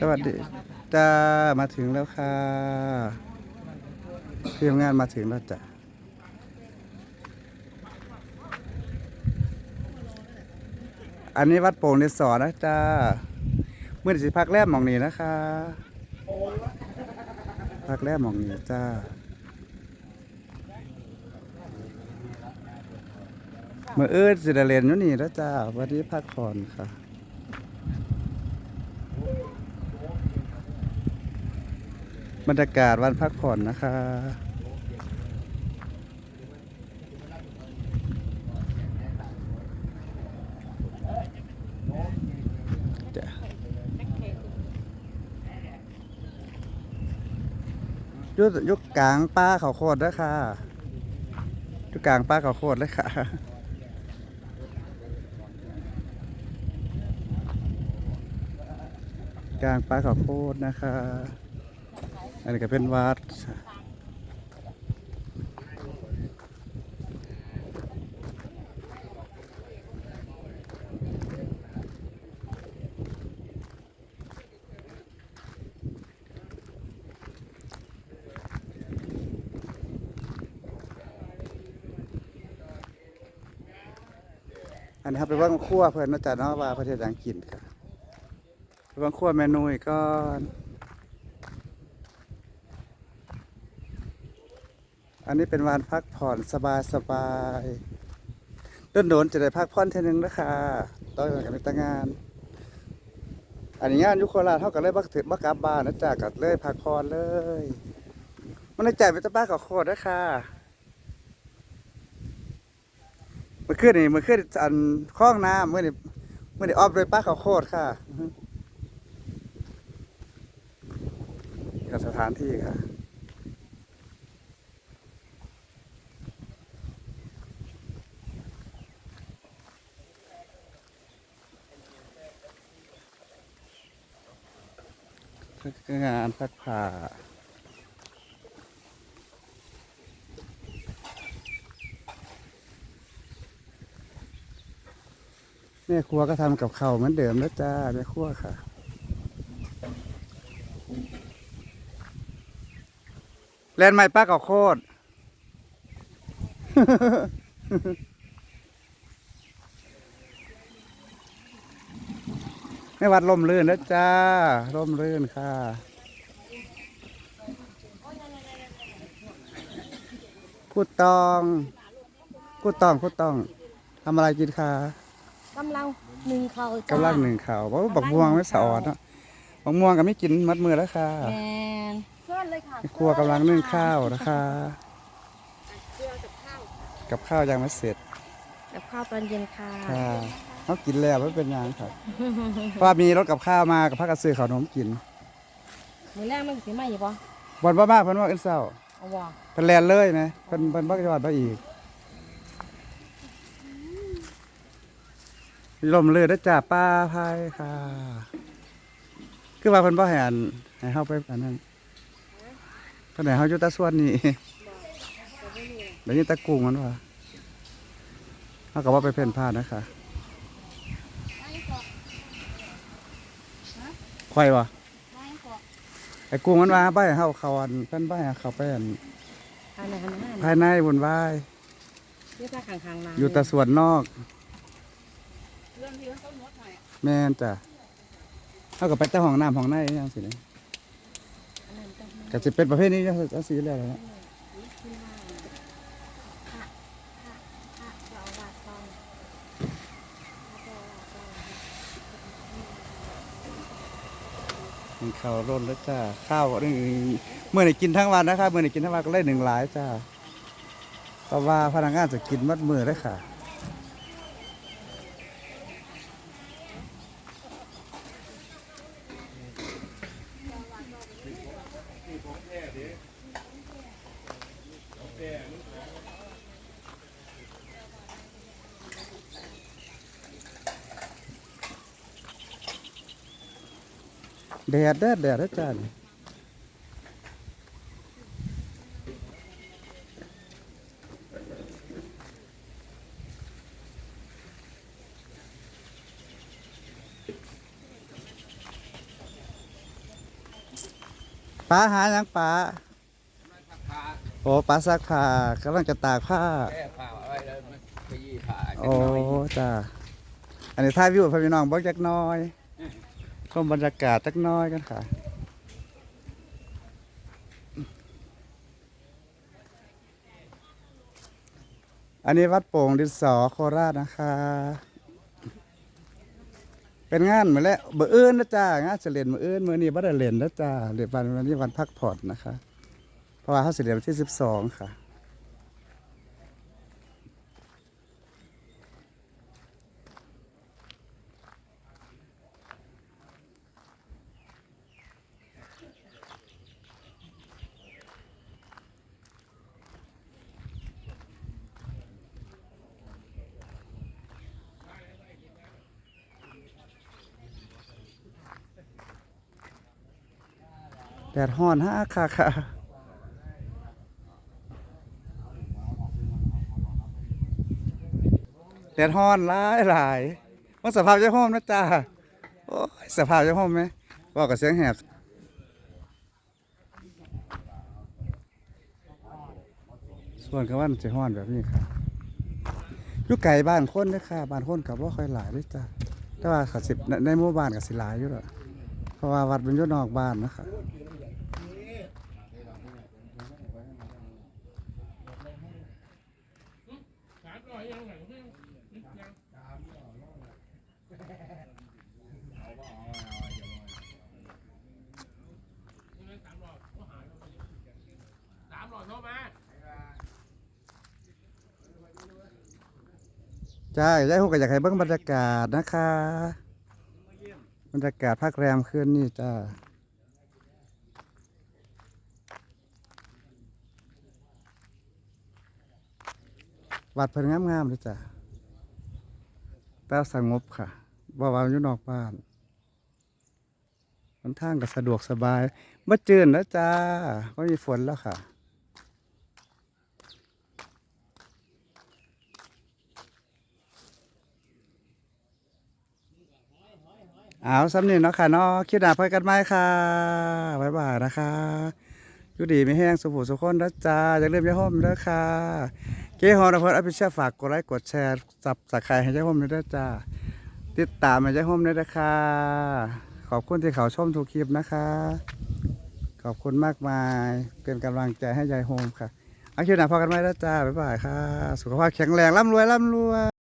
สวัสดีจ้ามาถึงแล้วค่ะทีมงานมาถึงแล้วจ้ะอันนี้วัดโป่งในสอนนะจ้าเมื่อสิพักแรกมองนี้นะคะ พักแรกมองนี้จ้าเมื่อเอิดสิด้เรียนอยู่นี่แล้วจ้าวันนี้พักผ่อนค่ะ บรรยากาศวันพักผ่อนนะคะยุดยุกกลางป้าเขาโคตรนะค่ะยุกกลางป้าเขาโคตรเลยค่ะกลางป้าเขาโคตรนะคะ อันนี้ก็เป็นวัดอันนี้ครับไปว่างขั้วเพื่อนนาะจ๊ะเนาะว่าประเทศอังกฤษค่ะไปว่างขั้วเมนูอีกก่ อันนี้เป็นวันพักผ่อนสบายสบายต้นโดนจะได้พักผ่อนเท่านึงนะคะต่อยกันในตั้งงาน อันนี้งานยุคโคราชเท่ากับเลยบักถึงบักกลับบ้านนะจ๊ะกัดเลยพักผ่อนเลย มันได้จ่ายไปตะบ้ากับโคตรนะคะเมื่อคืนนี่เมื่อคืนอันคล้องน้ำเมื่อนี่เมื่อนี่ออฟโดยป้าเขาวโคตรค่ะกับสถานที่ค่ะ งานพักผ่าแม่ครัวก็ทำกับเขาเหมือนเดิมแล้วจ้าแม่ครัวค่ะ แลนด์ใหม่ป้ากับโคตร แม่วัดลมลื่นนะจ้าลมลื่นค่ะพูดตองพูดตองพูดตองทำอะไรกินคะกำลังหนึ่งเขาจ้ากำลังหนึ่งข่าวเพราะว่าบักม่วงไม่สะอดเนาะบักม่วงก็ไม่กินมัดมือแล้วค่ะแมนเพื่อนเลยค่ะแม่ครัวกำลังนึ่งข้าวนะคะกับข้าวยังไม่เสร็จกับข้าวตอนเย็นค่ะ ค่ะ เขากินแล้วไม่เป็นหยังครับ เพราะว่ามีรถกับข้าวมากับพักกระซื้อขนมกินมือแรกมันสิมาอยู่ปะวันว่ามากเพิ่นว่าเอ็นเศร้าเอาวะเป็นแลนเลยนะเป็นเป็นบักยอดมาอีกลมเลยได้อจ้าป้าพายค่ะ คือว่าเพิ่นบ่ให้อันให้เฮาไปอันนั้นเพิ่นให้เฮาอยู่แตะส่วนนี้ได้ยินแตะกุ้งมันว่าเฮาก็บ่ไปเพ่นพ่านนะคะ ควายบ่ไอ้กุ้งมันว่าไปให้เฮาเขาอันเพิ่นบ่ให้เขาไปอันอันไหนอันไหนอันไหนภายในบุญไหวายเรียกว่าข้างข้างๆร้านอยู่แต่ส่วนนอกแม่นจ้ะเท่ากับไปแต่ห้องน้ำห้องในอยังสิเนี่ยก็จะเป็นประเภทนี้จะสีแล้วนะ มันข้าวร่นแล้วจ้าข้าวนี่เมื่อไหร่กินทั้งวันนะครับเมื่อไหร่กินทั้งวันก็ได้หนึ่งหลายจ้าเพราะว่าพนักงานจะกินมัดมือได้ค่ะ แดดแดดแดดแล้วจ้านี่ป้าหาหยังป้าโอ้ป้าซักผ้ากำลังจะตากผ้าแก้ผ้าเอาไว้แล้วมันขยี้ผ้าจัโอ้กหน่อยจ้าอันนี้ถ่ายวิวให้พี่น้องเบิ่งจักหน้อยช มบรรยากาศจักน้อยกันค่ะ อันนี้วัดโป่งดินสอโคราชนะคะ เป็นงานเหมือนแล้วเบอร์อื่นนะจ้างานเสลียนมือเอื่นมือนี้บ่ได้เล่นนะจ้าเรียนวันวันนี้วันพักผ่อนนะคะ เพราะว่าเขาเสลียนวันที่สิบสองค่ะ แดดฮ้อนฮะค่ะค่ะแดดฮ้อนหลายหลายว่าสภาพจะห้อมนะจ้าโอ้ยสภาพจะห้อมไหมบอกกับเสียงแหบส่วนกับว่าจะห้อนแบบนี้ค่ะยู่ไกลบ้านคนเด้อค่ะบ้านคนกับว่าค่อยหลายด้วยจ้าแต่ว่าเขาสิบในหมู่บ้านกับสิหลายอยู่หรอเพราะว่าวัดเป็นยู่นอกบ้านนะคะ สามหลอดโทรมา จ้ายายฮูกก็อยากให้เบิ่งบรรยากาศนะคะ บรรยากาศภาคแรมคืนนี่จ้าวัดเพิ่นงามๆเลยจ้ะแต่สงบค่ะบ่ว่าอยู่นอกบ้านมันทางก็สะดวกสบายบ่จืดแล้วจ้าบ่มีฝนแล้วค่ะ เอาสำนีเนาะค่ะเนาะคิดหนาพบกันไหมค่ะบ๊ายบายนะคะยูดีไม่แห้งสุขสุขคนนะจ้าอย่าลืมยาห่มด้วยค่ะ เก๋ฮอนอพออภิเชียฝากกดไลค์กดแชร์สับสักใครให้ยาห่มด้วยจ้าติดตามให้ยาห่มด้วยนะคะ ขอบคุณที่เขาชมทุกคลิปนะคะ ขอบคุณมากมายเป็นกำลังใจให้ยายโฮมค่ะเอาคิดหนาพอกันไหมนะจ้าบ๊ายบายค่ะ สุขภาพแข็งแรงร่ำรวยร่ำรวย